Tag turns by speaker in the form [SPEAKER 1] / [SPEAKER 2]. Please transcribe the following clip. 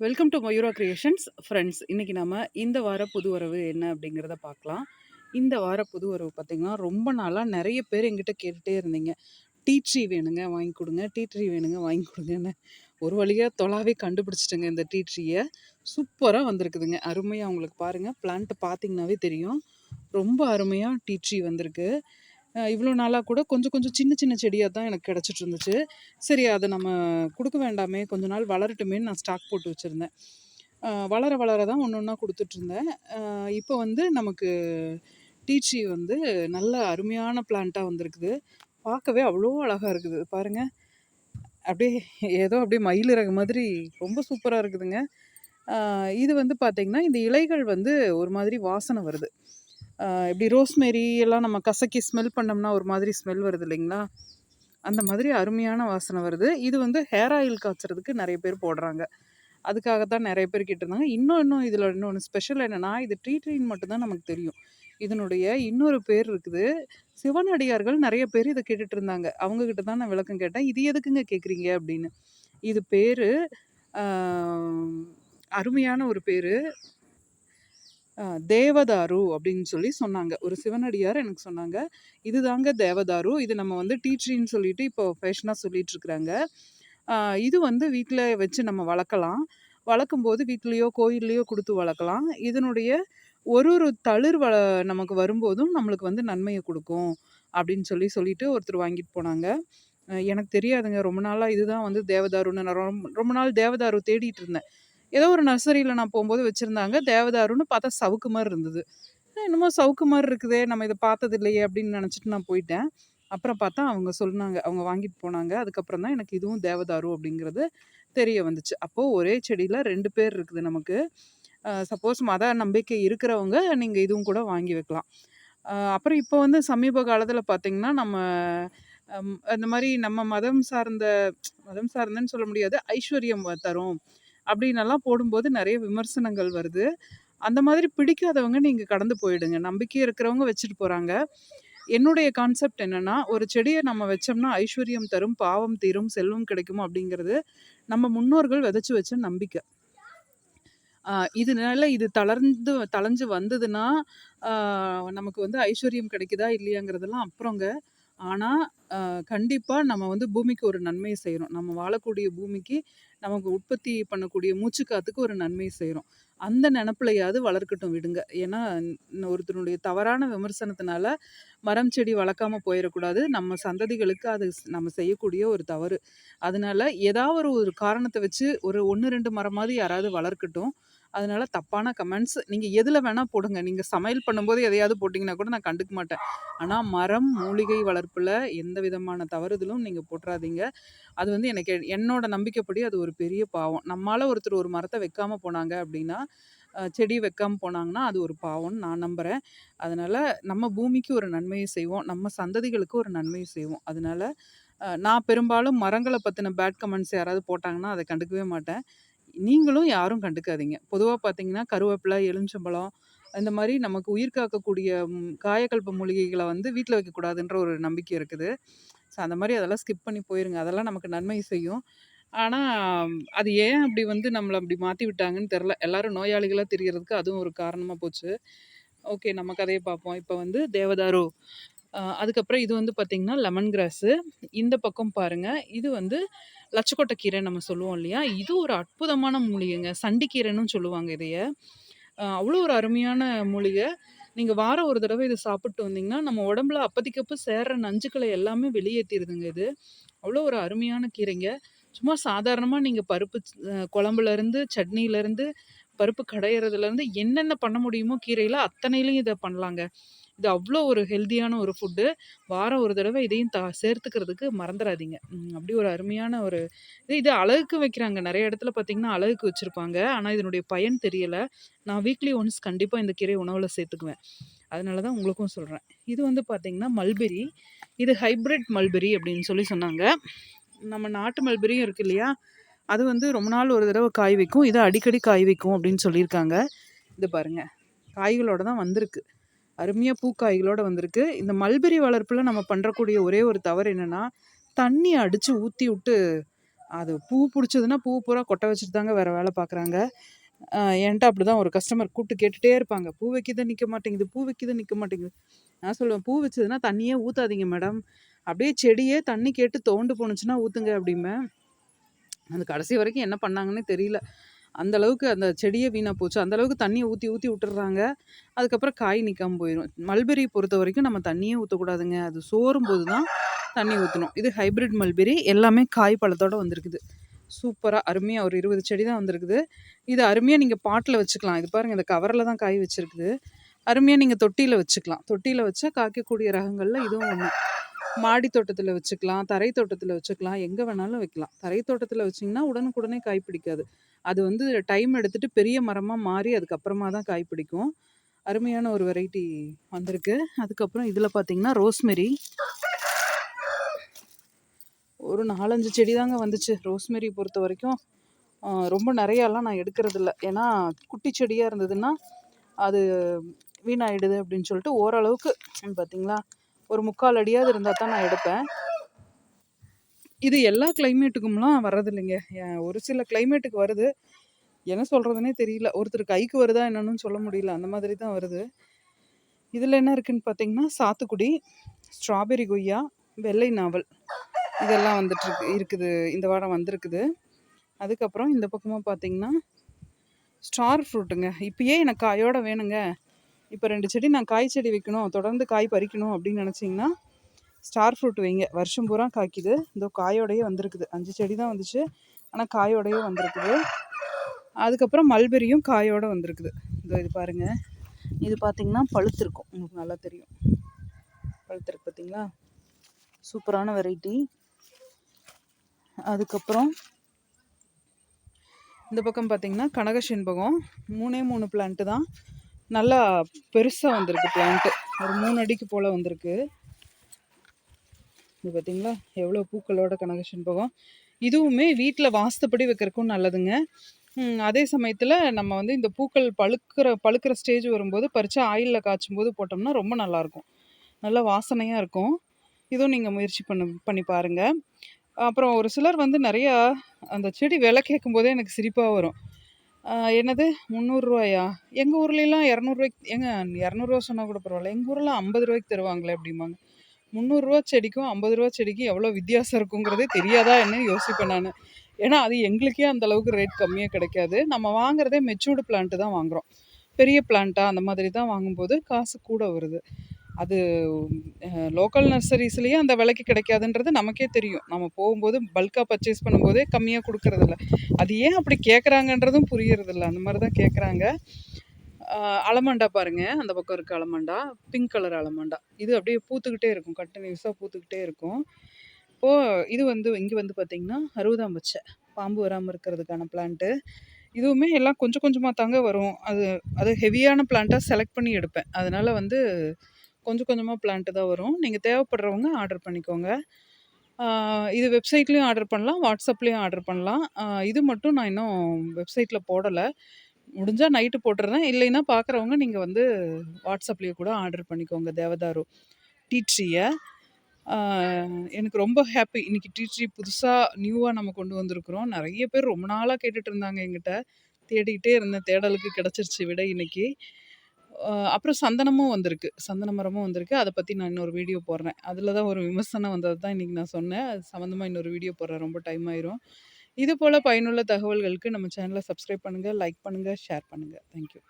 [SPEAKER 1] Welcome to Mayura creations friends இன்றைக்கி நம்ம இந்த வார புது வரவு என்ன அப்படிங்கிறத பார்க்கலாம். இந்த வார புது வரவு பார்த்திங்கன்னா ரொம்ப நாளாக நிறைய பேர் எங்கிட்ட கேட்டுகிட்டே இருந்தீங்க. டீ ட்ரீ வேணுங்க வாங்கி கொடுங்க டீ ட்ரீ வேணுங்க வாங்கி கொடுங்கன்னு. ஒரு வழியாக தொலாவே கண்டுபிடிச்சிட்டுங்க இந்த டீ ட்ரீயை சூப்பராக வந்திருக்குதுங்க. அருமையாக உங்களுக்கு பாருங்கள் பிளான்ட்டு பார்த்தீங்கன்னாவே தெரியும். ரொம்ப அருமையாக டீ ட்ரீ வந்திருக்கு. இவ்வளோ நாளாக கூட கொஞ்சம் கொஞ்சம் சின்ன சின்ன செடியாக தான் எனக்கு கிடச்சிட்டு இருந்துச்சு. சரி அதை நம்ம கொடுக்க வேண்டாமே கொஞ்ச நாள் வளரட்டுமேன்னு நான் ஸ்டாக் போட்டு வச்சுருந்தேன். வளர வளர தான் ஒன்று ஒன்றா கொடுத்துட்ருந்தேன் இப்போ வந்து நமக்கு டீச்சி வந்து நல்ல அருமையான பிளான்ட்டாக வந்திருக்குது. பார்க்கவே அவ்வளோ அழகாக இருக்குது. பாருங்கள் அப்படியே ஏதோ அப்படியே மயிலிறகு மாதிரி ரொம்ப சூப்பராக இருக்குதுங்க. இது வந்து பார்த்திங்கன்னா இந்த இலைகள் வந்து ஒரு மாதிரி வாசனை வருது. இப்படி ரோஸ்மேரி எல்லாம் நம்ம கசக்கி ஸ்மெல் பண்ணோம்னா ஒரு மாதிரி ஸ்மெல் வருது இல்லைங்களா? அந்த மாதிரி அருமையான வாசனை வருது. இது வந்து ஹேர் ஆயில் காய்ச்சறதுக்கு நிறைய பேர் போடுறாங்க. அதுக்காக தான் நிறைய பேர் கேட்டிருந்தாங்க. இன்னும் இன்னும் இதில் இன்னொன்று ஸ்பெஷல் என்னென்னா இது ட்ரீ ட்ரீன் மட்டும்தான் நமக்கு தெரியும். இதனுடைய இன்னொரு பேர் இருக்குது. சிவனடியார்கள் நிறைய பேர் இதை கேட்டுட்டு இருந்தாங்க அவங்கக்கிட்ட தான் நான் விளக்கம் கேட்டேன். இது எதுக்குங்க கேட்குறீங்க அப்படின்னு. இது பேர் அருமையான ஒரு பேர். தேவதாரு அப்படின்னு சொல்லி சொன்னாங்க. ஒரு சிவனடியார் எனக்கு சொன்னாங்க இதுதாங்க தேவதாரு இது நம்ம வந்து டீச்சரின்னு சொல்லிட்டு இப்போ ஃபேஷனாக சொல்லிட்டு இருக்கிறாங்க. இது வந்து வீட்டில் வச்சு நம்ம வளர்க்கலாம். வளர்க்கும் போது வீட்லேயோ கோயில்லையோ கொடுத்து வளர்க்கலாம். இதனுடைய ஒரு ஒரு தளிர் வள நமக்கு வரும்போதும் நம்மளுக்கு வந்து நன்மையை கொடுக்கும். அப்படின்னு சொல்லி சொல்லிட்டு ஒருத்தர் வாங்கிட்டு போனாங்க. எனக்கு தெரியாதுங்க. ரொம்ப நாளாக இதுதான் வந்து தேவதாருன்னு நான் ரொம்ப ரொம்ப நாள் தேவதாரு தேடிட்டு இருந்தேன். ஏதோ ஒரு நர்சரியில் நான் போகும்போது வச்சுருந்தாங்க. தேவதாருன்னு பார்த்தா சவுக்கு மாதிரி இருந்தது. என்னமோ சவுக்கு மாதிரி இருக்குதே நம்ம இதை பார்த்தது இல்லையே அப்படின்னு நினச்சிட்டு நான் போயிட்டேன். அப்புறம் பார்த்தா அவங்க சொன்னாங்க அவங்க வாங்கிட்டு போனாங்க. அதுக்கப்புறம் தான் எனக்கு இதுவும் தேவதாரு அப்படிங்கிறது தெரிய வந்துச்சு. அப்போது ஒரே செடியில் ரெண்டு பேர் இருக்குது நமக்கு. சப்போஸ் மத நம்பிக்கை இருக்கிறவங்க நீங்கள் இதுவும் கூட வாங்கி வைக்கலாம். அப்புறம் இப்போ வந்து சமீப காலத்தில் பார்த்திங்கன்னா நம்ம அந்த மாதிரி நம்ம மதம் சார்ந்த மதம் சார்ந்தன்னு சொல்ல முடியாது ஐஸ்வர்யம் தரும். அப்படின்னெல்லாம் போடும்போது நிறைய விமர்சனங்கள் வருது. அந்த மாதிரி பிடிக்காதவங்க நீங்கள் கடந்து போயிடுங்க. நம்பிக்கை இருக்கிறவங்க வச்சுட்டு போகிறாங்க என்னுடைய கான்செப்ட் என்னென்னா ஒரு செடியை நம்ம வச்சோம்னா ஐஸ்வர்யம் தரும் பாவம் தீரும் செல்வம் கிடைக்கும் அப்படிங்கிறது நம்ம முன்னோர்கள் விதைச்சி வச்ச நம்பிக்கை. இதனால இது தளர்ந்து தளைஞ்சு வந்ததுன்னா நமக்கு வந்து ஐஸ்வர்யம் கிடைக்குதா இல்லையாங்கிறதெல்லாம் அப்புறங்க ஆனால் கண்டிப்பாக நம்ம வந்து பூமிக்கு ஒரு நன்மை செய்கிறோம் நம்ம வாழக்கூடிய பூமிக்கு நமக்கு உற்பத்தி பண்ணக்கூடிய மூச்சுக்காத்துக்கு ஒரு நன்மை செய்கிறோம் அந்த நினப்புலையாவது வளர்க்கட்டும் விடுங்க. ஏன்னா ஒருத்தருடைய தவறான விமர்சனத்தினால மரம் செடி வளர்க்காம போயிடக்கூடாது நம்ம சந்ததிகளுக்கு அது நம்ம செய்யக்கூடிய ஒரு தவறு. அதனால ஏதாவது ஒரு காரணத்தை வச்சு ஒரு ஒன்று ரெண்டு மரமாவது யாராவது வளர்க்கட்டும். அதனால தப்பான கமெண்ட்ஸ் நீங்கள் எதில் வேணால் போடுங்க. நீங்கள் சமையல் பண்ணும்போது எதையாவது போட்டிங்கன்னா கூட நான் கண்டுக்க மாட்டேன். ஆனால் மரம் மூலிகை வளர்ப்பில் எந்த விதமான தவறுதலும் நீங்கள் போட்டுறாதீங்க அது வந்து எனக்கு என்னோட நம்பிக்கைப்படி அது ஒரு பெரிய பாவம். நம்மளால் ஒருத்தர் ஒரு மரத்தை வைக்காமல் போனாங்க அப்படின்னா செடி வைக்காமல் போனாங்கன்னா அது ஒரு பாவம்னு நான் நம்புகிறேன் அதனால் நம்ம பூமிக்கு ஒரு நன்மையை செய்வோம். நம்ம சந்ததிகளுக்கு ஒரு நன்மையை செய்வோம். அதனால் நான் பெரும்பாலும் மரங்களை பற்றின பேட் கமெண்ட்ஸ் யாராவது போட்டாங்கன்னா அதை கண்டுக்கவே மாட்டேன். நீங்களும் யாரும் கண்டுக்காதீங்க. பொதுவாக பார்த்தீங்கன்னா கருவேப்பிலை எலுமிச்சம்பழம் இந்த மாதிரி நமக்கு உயிர் காக்கக்கூடிய காயக்கல்ப மூலிகைகளை வந்து வீட்டில் வைக்கக்கூடாதுன்ற ஒரு நம்பிக்கை இருக்குது. ஸோ அந்த மாதிரி அதெல்லாம் ஸ்கிப் பண்ணி போயிருங்க. அதெல்லாம் நமக்கு நன்மை செய்யும். ஆனால் அது ஏன் அப்படி வந்து நம்மளை அப்படி மாற்றி விட்டாங்கன்னு தெரில எல்லாரும் நோயாளிகளாக தெரிகிறதுக்கு அதுவும் ஒரு காரணமாக போச்சு. ஓகே நம்ம கதையை பார்ப்போம். இப்போ வந்து தேவதாரு அதுக்கப்புறம் இது வந்து பார்த்திங்கன்னா லெமன் கிராஸு இந்த பக்கம் பாருங்கள் இது வந்து லட்சக்கொட்டை கீரை நம்ம சொல்லுவோம் இல்லையா? இது ஒரு அற்புதமான மூலிகைங்க. சண்டிக்கீரைன்னு சொல்லுவாங்க இதைய. அவ்வளோ ஒரு அருமையான மூலிகை. நீங்கள் வாரம் ஒரு தடவை இது சாப்பிட்டு வந்தீங்கன்னா நம்ம உடம்புல அப்போதைக்கப்போ சேர்ற நஞ்சுக்களை எல்லாமே வெளியேற்றிடுதுங்க இது. அவ்வளோ ஒரு அருமையான கீரைங்க. சும்மா சாதாரணமாக நீங்கள் பருப்பு குழம்புலேருந்து சட்னியிலேருந்து பருப்பு கடையிறதுலேருந்து என்னென்ன பண்ண முடியுமோ கீரையில் அத்தனையிலையும் இதை பண்ணலாங்க. இது அவ்வளோ ஒரு ஹெல்த்தியான ஒரு ஃபுட்டு. வாரம் ஒரு தடவை இதையும் த சேர்த்துக்கிறதுக்கு மறந்துடாதீங்க அப்படி ஒரு அருமையான ஒரு இது இது அழகுக்கு வைக்கிறாங்க. நிறைய இடத்துல பார்த்தீங்கன்னா அழகுக்கு வச்சுருப்பாங்க. ஆனால் இதனுடைய பயன் தெரியலை. நான் வீக்லி ஒன்ஸ் கண்டிப்பாக இந்த கீரை உணவில் சேர்த்துக்குவேன். அதனால தான் உங்களுக்கும் சொல்கிறேன் இது வந்து பார்த்திங்கன்னா மல்பெரி. இது ஹைப்ரிட் மல்பெரி அப்படின்னு சொல்லி சொன்னாங்க. நம்ம நாட்டு மல்பெரியும் இருக்குது இல்லையா? அது வந்து ரொம்ப நாள் ஒரு தடவை காய் வைக்கும். இதை அடிக்கடி காய் வைக்கும் அப்படின்னு சொல்லியிருக்காங்க. இது பாருங்கள் காய்களோடு தான் வந்திருக்கு. அருமையாக பூக்காய்களோடு வந்திருக்கு. இந்த மல்பெரி வளர்ப்பில் நம்ம பண்ணுறக்கூடிய ஒரே ஒரு தவறு என்னென்னா தண்ணி அடித்து ஊற்றி விட்டு அது பூ பிடிச்சதுன்னா பூ பூரா கொட்டை வச்சுட்டு தாங்க வேறு வேலை பார்க்குறாங்க என்கிட்ட அப்படி தான் ஒரு கஸ்டமர் கூப்பிட்டு கேட்டுகிட்டே இருப்பாங்க. பூ வைக்கிது நிற்க மாட்டேங்குது பூ வைக்கிது நிற்க மாட்டேங்குது. நான் சொல்லுவேன் பூ வச்சதுன்னா தண்ணியே ஊற்றாதீங்க மேடம் அப்படியே செடியே தண்ணி கேட்டு தோண்டு போணுச்சுன்னா ஊற்றுங்க அப்படிம்பேன் அது கடைசி வரைக்கும் என்ன பண்ணாங்கன்னே தெரியல. அந்த அளவுக்கு அந்த செடியே வீணாக போச்சு. அந்த அளவுக்கு தண்ணியை ஊற்றி ஊற்றி விட்டுறாங்க அதுக்கப்புறம் காய் நிற்காம போயிடும் மல்பெரி பொறுத்த வரைக்கும் நம்ம தண்ணியே ஊற்றக்கூடாதுங்க அது சோறும் போது தான் தண்ணி ஊற்றணும் இது ஹைப்ரிட் மல்பெரி. எல்லாமே காய் பழத்தோடு வந்திருக்குது. சூப்பராக அருமையாக ஒரு இருபது செடி தான் வந்திருக்குது. இது அருமையாக நீங்கள் பாட்டில் வச்சுக்கலாம். இது பாருங்கள் இந்த கவரில் தான் காய் வச்சுருக்குது. அருமையாக நீங்கள் தொட்டியில் வச்சுக்கலாம். தொட்டியில் வச்சா காய்க்கக்கூடிய ரகங்களில் இதுவும் ஒன்று மாடி தோட்டத்தில் வச்சுக்கலாம் தரை தோட்டத்தில் வச்சுக்கலாம் எங்கே வேணாலும் வைக்கலாம். தரை தோட்டத்தில் வச்சிங்கன்னா உடனுக்குடனே காய் பிடிக்காது. அது வந்து டைம் எடுத்துகிட்டு பெரிய மரமாக மாறி அதுக்கப்புறமா தான் காய் பிடிக்கும். அருமையான ஒரு வெரைட்டி வந்திருக்கு. அதுக்கப்புறம் இதில் பார்த்தீங்கன்னா ரோஸ்மெரி. ஒரு நாலஞ்சு செடி தாங்க வந்துச்சு. ரோஸ்மெரி பொறுத்த வரைக்கும் ரொம்ப நிறையாலாம் நான் எடுக்கிறதில்ல. ஏன்னா குட்டி செடியாக இருந்ததுன்னா அது வீணாயிடுது அப்படின்னு சொல்லிட்டு ஓரளவுக்கு பார்த்தீங்களா ஒரு முக்கால் அடியாவது இருந்தால் தான் நான் எடுப்பேன். இது எல்லா கிளைமேட்டுக்கும்லாம் வர்றதில்லைங்க. ஒரு சில கிளைமேட்டுக்கு வருது. என்ன சொல்கிறதுனே தெரியல. ஒருத்தர் கைக்கு வருதா என்னன்னு சொல்ல முடியல. அந்த மாதிரி தான் வருது. இதில் என்ன இருக்குதுன்னு பார்த்தீங்கன்னா சாத்துக்குடி ஸ்ட்ராபெரி கொய்யா வெள்ளை நாவல். இதெல்லாம் வந்துட்டுருக்கு இருக்குது. இந்த வாரம் வந்திருக்குது. அதுக்கப்புறம் இந்த பக்கமாக பார்த்தீங்கன்னா ஸ்டார் ஃப்ரூட்டுங்க இப்பயே எனக்கு காயோட வேணுங்க? இப்போ ரெண்டு செடி நான் காய் செடி வைக்கணும் தொடர்ந்து காய் பறிக்கணும் அப்படின்னு நினச்சிங்கன்னா ஸ்டார் ஃப்ரூட் வைங்க. வருஷம் பூரா காய்க்குது. இந்த காயோடையே வந்திருக்குது. அஞ்சு செடி தான் வந்துச்சு. ஆனால் காயோடையே வந்திருக்குது. அதுக்கப்புறம் மல்பெரியும் காயோடு வந்திருக்குது. இதோ இது பாருங்கள் இது பார்த்திங்கன்னா பழுத்திருக்கும் உங்களுக்கு நல்லா தெரியும். பழுத்திருக்கு பார்த்தீங்களா சூப்பரான வெரைட்டி அதுக்கப்புறம் இந்த பக்கம் பார்த்திங்கன்னா கனக செண்பகம் மூணே மூணு பிளான்ட்டு தான். நல்லா பெருசாக வந்திருக்கு பிளான்ட்டு ஒரு மூணு அடிக்கு போல் வந்திருக்கு. இது பார்த்திங்களா? எவ்வளோ பூக்களோட கனக செண்பகம் இதுவுமே வீட்டில் வாஸ்துப்படி வைக்கிறக்கும் நல்லதுங்க. அதே சமயத்தில் நம்ம வந்து இந்த பூக்கள் பழுக்கிற பழுக்கிற ஸ்டேஜ் வரும்போது பறித்து ஆயிலில் காய்ச்சும் போது போட்டோம்னா ரொம்ப நல்லாயிருக்கும் நல்லா வாசனையாக இருக்கும். இதுவும் நீங்கள் முயற்சி பண்ண பண்ணி பாருங்கள் அப்புறம் ஒரு சிலர் வந்து நிறையா அந்த செடி விலை கேட்கும் போதே எனக்கு சிரிப்பாக வரும். என்னது? முந்நூறுரூவாயா எங்கள் ஊர்லலாம் இரநூறுவாய்க்கு எங்க இரநூறுவா சொன்னால் கூட பரவாயில்ல. எங்கள் ஊரில் ஐம்பது ரூபாய்க்கு தருவாங்களே அப்படிம்பாங்க. முந்நூறுரூவா செடிக்கும் ஐம்பது ரூபா செடிக்கும் எவ்வளோ வித்தியாசம் இருக்குங்கிறதே தெரியாதா என்ன யோசிப்பேன் நான். ஏன்னா அது எங்களுக்கே அந்த அளவுக்கு ரேட் கம்மியாக கிடைக்காது. நம்ம வாங்குறதே மெச்சூர்டு பிளான்ட்டு தான் வாங்குகிறோம் பெரிய பிளான்ட்டாக அந்த மாதிரி தான் வாங்கும்போது காசு கூட வருது. அது லோக்கல் நர்சரிஸ்லேயே அந்த விலைக்கு கிடைக்காதுன்றது நமக்கே தெரியும். நம்ம போகும்போது பல்காக பர்ச்சேஸ் பண்ணும்போதே கம்மியாக கொடுக்கறதில்ல. அது ஏன் அப்படி கேட்குறாங்கன்றதும் புரியறதில்ல. அந்த மாதிரி தான் கேட்குறாங்க அலமண்டா பாருங்கள் அந்த பக்கம் இருக்க அலமண்டா. Pink colour allamanda. இது அப்படியே பூத்துக்கிட்டே இருக்கும். கண்டினியூஸாக பூத்துக்கிட்டே இருக்கும். இப்போது இது வந்து இங்கே வந்து பார்த்திங்கன்னா அறுபதாம் பச்சை. பாம்பு வராமல் இருக்கிறதுக்கான பிளான்ட்டு இதுவுமே எல்லாம் கொஞ்சம் கொஞ்சமாக தாங்க வரும். அது அது ஹெவியான பிளான்ட்டாக செலக்ட் பண்ணி எடுப்பேன். அதனால் வந்து கொஞ்சம் கொஞ்சமாக பிளான்ட்டு தான் வரும். நீங்கள் தேவைப்படுறவங்க ஆர்டர் பண்ணிக்கோங்க. இது வெப்சைட்லேயும் ஆர்டர் பண்ணலாம் வாட்ஸ்அப்லேயும் ஆர்டர் பண்ணலாம். இது மட்டும் நான் இன்னும் வெப்சைட்டில் போடலை. முடிஞ்சால் நைட்டு போட்டுறேன். இல்லைன்னா பார்க்குறவங்க நீங்கள் வந்து வாட்ஸ்அப்லேயே கூட ஆர்டர் பண்ணிக்கோங்க தேவதாரு. டீ ட்ரீயை எனக்கு ரொம்ப ஹாப்பி இன்றைக்கி டீ ட்ரீ புதுசாக நியூவாக நம்ம கொண்டு வந்திருக்கிறோம். நிறைய பேர் ரொம்ப நாளாக கேட்டுட்டு இருந்தாங்க எங்கிட்ட தேடிக்கிட்டே இருந்தேன். தேடலுக்கு கிடச்சிருச்சு விட இன்றைக்கி அப்புறம் சந்தனமும் வந்திருக்கு. சந்தன மரமும் வந்திருக்கு. அதை பற்றி நான் இன்னொரு வீடியோ போடுறேன். அதில் தான் ஒரு விமர்சனம் வந்தது தான் இன்றைக்கி நான் சொன்னேன். அது சம்மந்தமாக இன்னொரு வீடியோ போடுறேன். ரொம்ப டைம் ஆயிரும். இது போல் பயனுள்ள தகவல்களுக்கு நம்ம சேனலை சப்ஸ்கிரைப் பண்ணுங்கள் லைக் பண்ணுங்கள் ஷேர் பண்ணுங்கள் தேங்க்யூ